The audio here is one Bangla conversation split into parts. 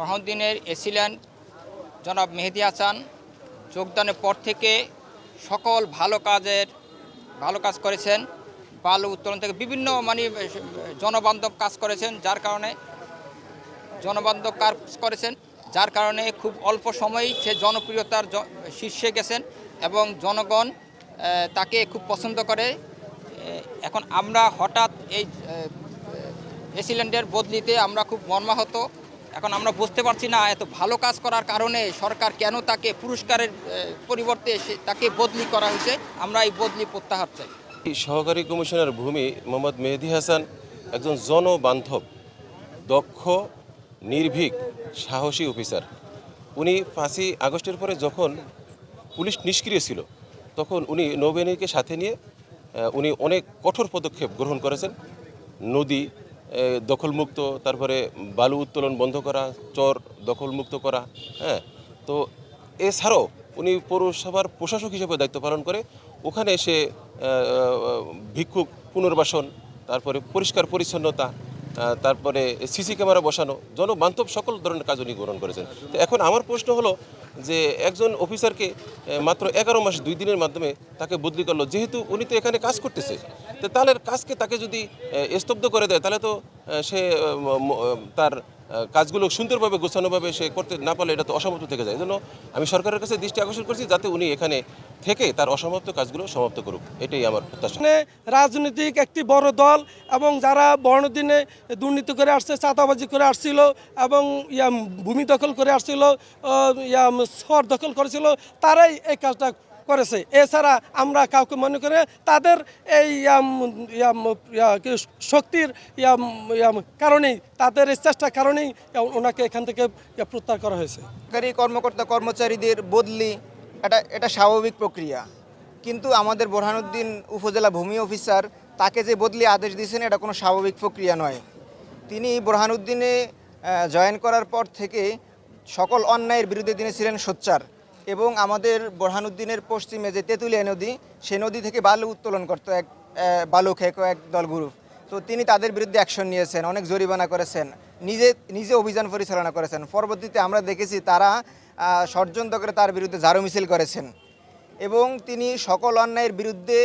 ফরহাউদ্দিনের এসিল্যান্ড জনাব মেহেদি হাসান। যোগদানের পর থেকে সকল ভালো কাজের, ভালো কাজ করেছেন। বালু উত্তোলন থেকে বিভিন্ন মানে জনবান্ধব কাজ করেছেন, যার কারণে জনবান্ধব কাজ করেছেন, যার কারণে খুব অল্প সময়েই সে জনপ্রিয়তার শীর্ষে গেছেন এবং জনগণ তাকে খুব পছন্দ করে। এখন আমরা হঠাৎ এই এসিল্যান্ডের বদলিতে আমরা খুব মর্মাহত। এখন আমরা বুঝতে পারছি না এত ভালো কাজ করার কারণে সরকার কেন তাকে পুরস্কারের পরিবর্তে তাকে বদলি করা হয়েছে। আমরা এই বদলি প্রত্যাহার চাই। সহকারী কমিশনার ভূমি মোহাম্মদ মেহেদি হাসান একজন জনবান্ধব, দক্ষ, নির্ভীক, সাহসী অফিসার। উনি পাঁচই আগস্টের পরে যখন পুলিশ নিষ্ক্রিয় ছিল, তখন উনি নৌবাহিনীকে সাথে নিয়ে উনি অনেক কঠোর পদক্ষেপ গ্রহণ করেছেন। নদী দখলমুক্ত, তারপরে বালু উত্তোলন বন্ধ করা, চর দখলমুক্ত করা হ্যাঁ? তো এছাড়াও উনি পৌরসভার প্রশাসক হিসেবে দায়িত্ব পালন করে, ওখানে সে ভিক্ষুক পুনর্বাসন, তারপরে পরিষ্কার পরিচ্ছন্নতা তারপরে সিসি ক্যামেরা বসানো, জনবান্ধব সকল ধরনের কাজ উনি গ্রহণ করেছেন। তো এখন আমার প্রশ্ন হলো যে একজন অফিসারকে মাত্র এগারো মাস দুই দিনের মাধ্যমে তাকে বদলি করল, যেহেতু উনি তো এখানে কাজ করতেছে। তো তাহলে কাজকে তাকে যদি স্তব্ধ করে দেয়, তাহলে তো সে তার কাজগুলো সুন্দরভাবে গোছানোভাবে সে করতে না পারলে এটা তো অসমাপ্ত থেকে যায়। এই জন্য আমি সরকারের কাছে দৃষ্টি আকর্ষণ করছি যাতে উনি এখানে থেকে তার অসমাপ্ত কাজগুলো সমাপ্ত করুক। এটাই আমার প্রত্যাশা। এখানে রাজনৈতিক একটি বড় দল এবং যারা বর্ণদিনে দুর্নীতি করে আসছে, চাঁদাবাজি করে আসছিল এবং ইয়া, ভূমি দখল করে আসছিল ইয়া শহর দখল করেছিল, তারাই এই কাজটা করেছে। এছাড়া আমরা কাউকে মনে করে তাদের এই শক্তির কারণেই, তাদের এই চেষ্টার কারণেই ওনাকে এখান থেকে প্রত্যাহার করা হয়েছে। সরকারি কর্মকর্তা কর্মচারীদের বদলি এটা এটা স্বাভাবিক প্রক্রিয়া। কিন্তু আমাদের বোরহানুদ্দিন উপজেলা ভূমি অফিসার তাকে যে বদলি আদেশ দিয়েছেন, এটা কোনো স্বাভাবিক প্রক্রিয়া নয়। তিনি বোরহানুদ্দিনে জয়েন করার পর থেকে সকল অন্যায়ের বিরুদ্ধে তিনি ছিলেন সোচ্চার। এবং আমাদের বোরহানুদ্দিনের পশ্চিমে যে তেঁতুলিয়া নদী, সে নদী থেকে বালু উত্তোলন করতো এক বালু খেকো এক দল গ্রুপ। তো তিনি তাদের বিরুদ্ধে অ্যাকশন নিয়েছেন, অনেক জরিমানা করেছেন, নিজে নিজে অভিযান পরিচালনা করেছেন। পরবর্তীতে আমরা দেখেছি তারা ষড়যন্ত্র করে তার বিরুদ্ধে ঝাড়ু মিছিল করেছেন। এবং তিনি সকল অন্যায়ের বিরুদ্ধে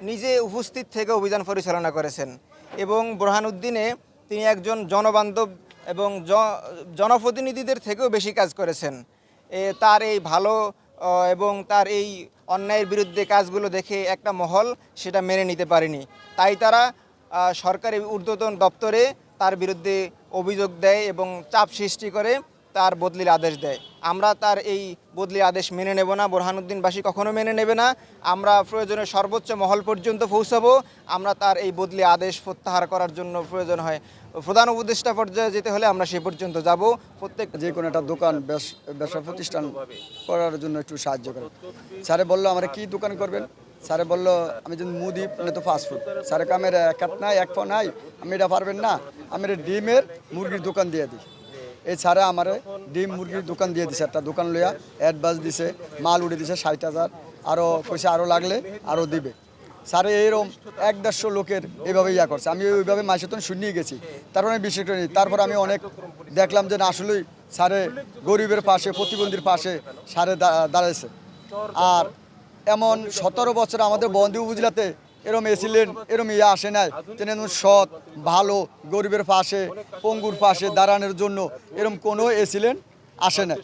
নিজে উপস্থিত থেকে অভিযান পরিচালনা করেছেন। এবং বোরহানুদ্দিনে তিনি একজন জনবান্ধব এবং জনপ্রতিনিধিদের থেকেও বেশি কাজ করেছেন। তার এই ভালো এবং তার এই অন্যায়ের বিরুদ্ধে কাজগুলো দেখে একটা মহল সেটা মেনে নিতে পারেনি। তাই তারা সরকারি ঊর্ধ্বতন দপ্তরে তার বিরুদ্ধে অভিযোগ দেয় এবং চাপ সৃষ্টি করে তার বদলির আদেশ দেয়। আমরা তার এই বদলি আদেশ মেনে নেব না, বোরহানুদ্দিনবাসী কখনো মেনে নেবে না। আমরা প্রয়োজনে সর্বোচ্চ মহল পর্যন্ত পৌঁছাবো। আমরা তার এই বদলি আদেশ প্রত্যাহার করার জন্য প্রয়োজন হয়। প্রধান উপদেষ্টা পর্যায়ে যেতে হলে আমরা সে পর্যন্ত যাব। প্রত্যেক যে কোনো একটা দোকান, ব্যবস- প্রতিষ্ঠান করার জন্য একটু সাহায্য করেন। স্যারে বলল, আমরা কি দোকান করবেন? স্যারে বলল, আমি যদি মুদি তো ফাস্টফুড স্যারে কামের এক নাই, এক ফোন নাই, আমি এটা পারবেন না। আমি ডিমের মুরগির দোকান দিয়ে দিই। স্যারে আমার ডিম মুরগির দোকান দিয়ে দিছে, একটা দোকান লইয়া অ্যাডভান্স দিছে, মাল উড়ে দিছে ষাট হাজার আরও পয়সা আরও লাগলে আরও দিবে। স্যারে, এইরকম এক দেড়শো লোকের এইভাবে ইয়া করছে। আমি ওইভাবে মাসে তো শুনিয়ে গেছি তারপরে আমি বিশেষ করে তারপর আমি অনেক দেখলাম যে আসলেই স্যারে গরিবের পাশে, প্রতিবন্ধীর পাশে স্যারে দাঁড়াইছে। আর এমন সতেরো বছর আমাদের বন্দি উপজেলাতে এরম এসিলেন, এরম ইয়ে আসে নাই। তিনি সৎ, ভালো, গরিবের পাশে, পঙ্গুর পাশে দাঁড়ানোর জন্য এরম কোনো এসিলেন আসে নাই।